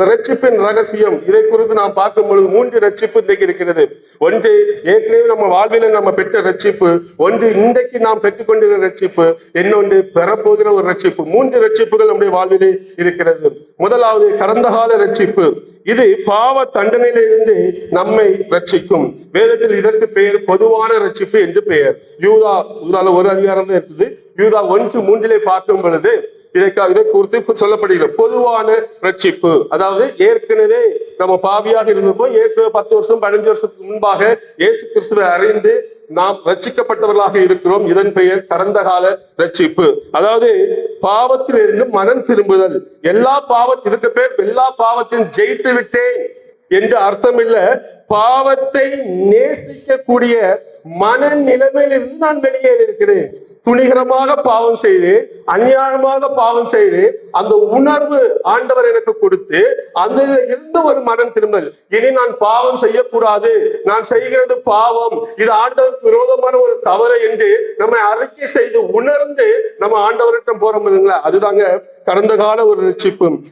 இந்த ரட்சிப்பின் ரகசியம் இதை குறித்து நாம் பார்க்கும் பொழுது மூன்று ரட்சிப்பு இன்றைக்கு இருக்கிறது. ஒன்று ஏற்கனவே நம்ம வாழ்வில நம்ம பெற்ற ரட்சிப்பு ஒன்று இன்றைக்கு நாம் பெற்றுக்கொண்டிருக்கிற ரட்சிப்பு இன்னொன்று பெறப்போகிற ஒரு ரட்சிப்பு. மூன்று ரட்சிப்புகள் நம்முடைய வாழ்விலே இருக்கிறது. முதலாவது கடந்த கால ரட்சிப்பு. இது பாவ தண்டனையிலிருந்து நம்மை ரட்சிக்கும். வேதத்தில் இதற்கு பெயர் பொதுவான ரட்சிப்பு என்று பெயர். யூதா யூதால ஒரு அதிகாரம் தான் இருக்குது. யூதா ஒன்று மூன்றிலே பார்க்கும் பொழுது இதைக்காக இதை குறித்து சொல்லப்படுகிறது. பொதுவான ரட்சிப்பு. அதாவது ஏற்கனவே நம்ம பாவியாக இருந்திருப்போம். ஏற்கனவே பத்து வருஷம் பதினஞ்சு வருஷத்துக்கு முன்பாக இயேசு கிறிஸ்துவை அறிந்து நாம் ரட்சிக்கப்பட்டவர்களாக இருக்கிறோம். இதன் பெயர் கடந்த கால ரட்சிப்பு. அதாவது பாவத்திலிருந்து மனம் திரும்புதல். எல்லா பாவத்திற்கு பேர் எல்லா பாவத்தையும் ஜெயித்து விட்டேன் என்று அர்த்தம் இல்ல பாவத்தை நேசிக்கக்கூடிய மன நிலைமையிலிருந்து நான் வெளியேறி இருக்கிறேன். துணிகரமாக பாவம் செய்து அநியாயமாக பாவம் செய்து அந்த உணர்வு ஆண்டவர் எனக்கு கொடுத்து அந்த இருந்து ஒரு மனம் திரும்பல். இனி நான் பாவம் செய்யக்கூடாது. நான் செய்கிறது பாவம். இது ஆண்டவருக்கு விரோதமான ஒரு தவறு என்று நம்ம அறிக்கை செய்து உணர்ந்து நம்ம ஆண்டவரிடம் போறோம் அதுதாங்க கடந்த கால ஒரு ரட்சிப்பு